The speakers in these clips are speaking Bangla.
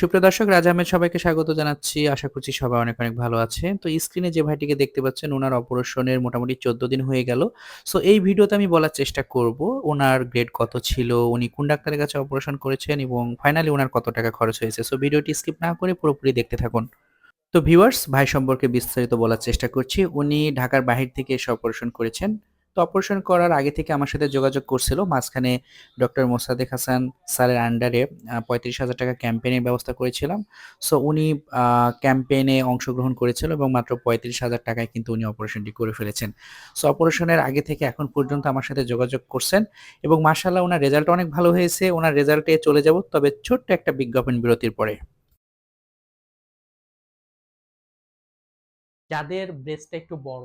সুপ্রিয় দর্শক, রাজা আহমেদ সবাইকে স্বাগত জানাচ্ছি। আশা করছি সবাই অনেক অনেক ভালো আছে। তো স্ক্রিনে যে ভাইটিকে দেখতে পাচ্ছেন, ওনার অপারেশনের মোটামুটি চোদ্দ দিন হয়ে গেল। সো এই ভিডিওতে আমি বলার চেষ্টা করব, ওনার গ্রেড কত ছিল, উনি কোন ডাক্তারের কাছে অপারেশন করেছেন এবং ফাইনালি ওনার কত টাকা খরচ হয়েছে। সো ভিডিওটি স্কিপ না করে পুরোপুরি দেখতে থাকুন। তো ভিউয়ার্স ভাই সম্পর্কে বিস্তারিত বলার চেষ্টা করছি। উনি ঢাকার বাহির থেকে এসে অপারেশন করেছেন। তো অপারেশন করার আগে থেকে আমার সাথে যোগাযোগ করছিল। মাঝখানে ডক্টর মোসাদেক হাসান স্যারের আন্ডারে পঁয়ত্রিশ হাজার টাকা ক্যাম্পেইনের ব্যবস্থা করেছিলাম। সো উনি ক্যাম্পেইনে অংশগ্রহণ করেছিল এবং মাত্র পঁয়ত্রিশ হাজার টাকায় কিন্তু উনি অপারেশনটি করে ফেলেছেন। সো অপারেশনের আগে থেকে এখন পর্যন্ত আমার সাথে যোগাযোগ করছেন এবং মার্শাল্লাহ ওনার রেজাল্ট অনেক ভালো হয়েছে। ওনার রেজাল্টে চলে যাব, তবে ছোট্ট একটা বিজ্ঞাপন বিরতির পরে। যাদের ব্রেস্টটা একটু বড়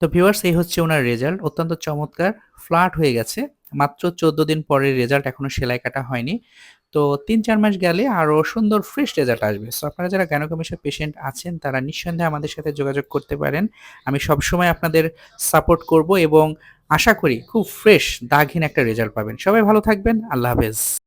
তো ভিউয়ার্স এই হচ্ছে ওনার রেজাল্ট অত্যন্ত চমৎকার। ফ্ল্যাট হয়ে গেছে। মাত্র চোদ্দ দিন পরের রেজাল্ট এখনও সেলাই কাটা হয়নি। তো তিন চার মাস গেলে আরও সুন্দর ফ্রেশ রেজাল্ট আসবে। সো আপনারা যারা গ্যানোকমিশন পেশেন্ট আছেন, তারা নিঃসন্দেহে আমাদের সাথে যোগাযোগ করতে পারেন। আমি সবসময় আপনাদের সাপোর্ট করব এবং আশা করি খুব ফ্রেশ দাগহীন একটা রেজাল্ট পাবেন। সবাই ভালো থাকবেন। আল্লাহ হাফেজ।